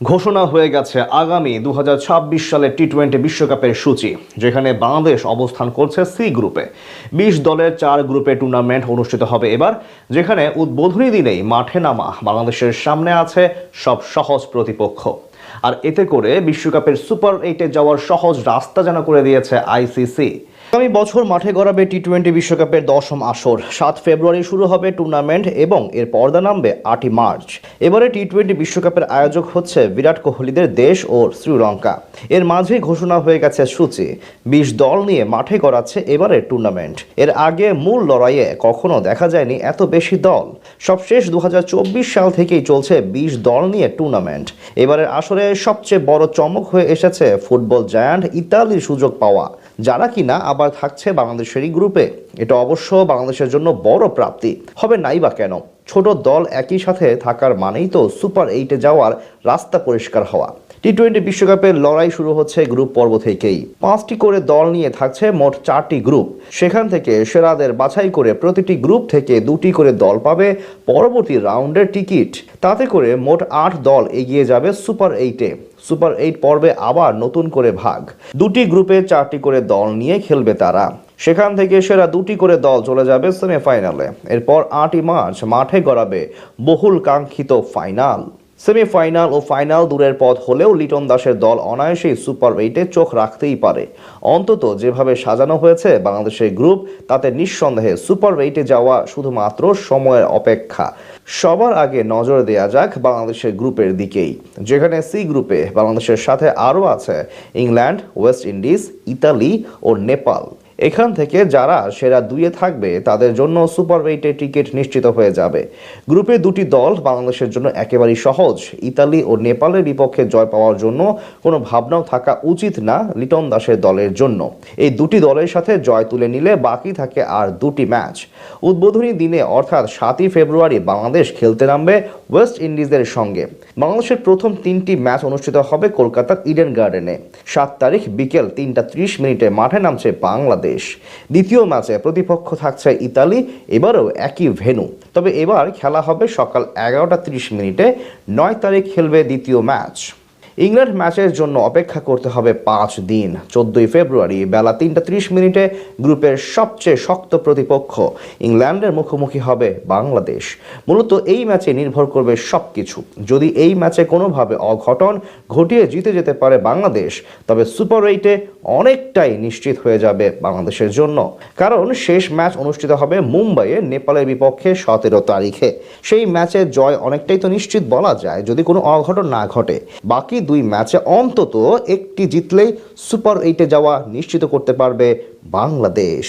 ঘোষণা হয়ে গেছে আগামী দুহাজার ছাব্বিশ সালের টি টোয়েন্টি বিশ্বকাপের সূচি, যেখানে বাংলাদেশ অবস্থান করছে সি গ্রুপে বিশ দলের চার গ্রুপে টুর্নামেন্ট অনুষ্ঠিত হবে এবার, যেখানে উদ্বোধনী দিনেই মাঠে নামা বাংলাদেশের সামনে আছে সব সহজ প্রতিপক্ষ। আর এতে করে বিশ্বকাপের সুপার এইটে যাওয়ার সহজ রাস্তা যেন করে দিয়েছে আইসিসি আগামী বছর মাঠে গড়াবে টি টোয়েন্টি বিশ্বকাপের দশম আসর। সাত ফেব্রুয়ারি শুরু হবে টুর্নামেন্ট এবং এর পর্দা নামবে আটই মার্চ। এবারে টি টোয়েন্টি বিশ্বকাপের আয়োজক হচ্ছে বিরাট কোহলিদের দেশ ও শ্রীলঙ্কা। এর মাঝেই ঘোষণা হয়ে গেছে সূচি। বিশ দল নিয়ে মাঠে গড়াচ্ছে এবারের টুর্নামেন্ট এর আগে মূল লড়াইয়ে কখনো দেখা যায়নি এত বেশি দল। সবশেষ দু হাজার চব্বিশ সাল থেকেই চলছে বিশ দল নিয়ে টুর্নামেন্ট এবারের আসরে সবচেয়ে বড় চমক হয়ে এসেছে ফুটবল জায়ান্ট ইতালির সুযোগ পাওয়া। যারা কিনা আবার থাকছে বাংলাদেশেরই গ্রুপে এটা অবশ্য বাংলাদেশের জন্য বড় প্রাপ্তি। হবে নাই বা কেন? ছোট দল একই সাথে থাকার মানেই তো সুপার এইটে যাওয়ার রাস্তা পরিষ্কার হওয়া। টি টোয়েন্টি বিশ্বকাপের লড়াই শুরু হচ্ছে গ্রুপ পর্ব থেকেই। পাঁচটি করে দল নিয়ে থাকছে মোট চারটি গ্রুপ। সেখান থেকে সেরাদের বাছাই করে প্রতিটি গ্রুপ থেকে দুটি করে দল পাবে পরবর্তী রাউন্ডের টিকিট। তাতে করে মোট আট দল এগিয়ে যাবে সুপার এইটে। সুপার এইট পর্বে আবার নতুন করে ভাগ। দুটি গ্রুপে চারটি করে দল নিয়ে খেলবে তারা। সেখান থেকে সেরা দুটি করে দল চলে যাবে সেমিফাইনালে। এরপর আটই মার্চ মাঠে গড়াবে বহুল কাঙ্ক্ষিত ফাইনাল। সেমিফাইনাল ও ফাইনাল দূরের পথ হলেও লিটন দাসের দল অনায়াসেই সুপার এইটে চোখ রাখতেই পারে। অন্তত যেভাবে সাজানো হয়েছে বাংলাদেশের গ্রুপ, তাতে নিঃসন্দেহে সুপার এইটে যাওয়া শুধুমাত্র সময়ের অপেক্ষা। সবার আগে নজর দেয়া যাক বাংলাদেশের গ্রুপের দিকেই, যেখানে সি গ্রুপে বাংলাদেশের সাথে আরও আছে ইংল্যান্ড, ওয়েস্ট ইন্ডিজ, ইতালি ও নেপাল। এখান থেকে যারা সেরা দুইয়ে থাকবে, তাদের জন্য সুপার এইটে টিকিট নিশ্চিত হয়ে যাবে। গ্রুপে দুটি দল বাংলাদেশের জন্য একেবারেই সহজ। ইতালি ও নেপালের বিপক্ষে জয় পাওয়ার জন্য কোনো ভাবনাও থাকা উচিত না লিটন দাসের দলের জন্য। এই দুটি দলের সাথে জয় তুলে নিলে বাকি থাকে আর দুটি ম্যাচ। উদ্বোধনী দিনে অর্থাৎ সাতই ফেব্রুয়ারি বাংলাদেশ খেলতে নামবে ওয়েস্ট ইন্ডিজের সঙ্গে। বাংলাদেশের প্রথম তিনটি ম্যাচ অনুষ্ঠিত হবে কলকাতার ইডেন গার্ডেনে। সাত তারিখ বিকেল তিনটা ত্রিশ মিনিটে মাঠে নামছে বাংলাদেশ। দ্বিতীয় ম্যাচে প্রতিপক্ষ থাকছে ইতালি, এবারও একই ভেনু তবে এবার খেলা হবে সকাল এগারোটা তিরিশ মিনিটে। নয় তারিখ খেলবে দ্বিতীয় ম্যাচ। ইংল্যান্ড ম্যাচের জন্য অপেক্ষা করতে হবে পাঁচ দিন। চোদ্দই ফেব্রুয়ারি বেলা তিনটা ত্রিশ মিনিটে গ্রুপের সবচেয়ে শক্ত প্রতিপক্ষ ইংল্যান্ডের মুখোমুখি হবে বাংলাদেশ। মূলত এই ম্যাচে নির্ভর করবে সব কিছু যদি এই ম্যাচে কোনোভাবে অঘটন ঘটিয়ে জিতে যেতে পারে বাংলাদেশ, তবে সুপার এইটে অনেকটাই নিশ্চিত হয়ে যাবে বাংলাদেশের জন্য। কারণ শেষ ম্যাচ অনুষ্ঠিত হবে মুম্বাইয়ে নেপালের বিপক্ষে সতেরো তারিখে। সেই ম্যাচে জয় অনেকটাই তো নিশ্চিত বলা যায়, যদি কোনো অঘটন না ঘটে। বাকি দুই ম্যাচে অন্তত একটি জিতলেই সুপার এইটে যাওয়া নিশ্চিত করতে পারবে বাংলাদেশ।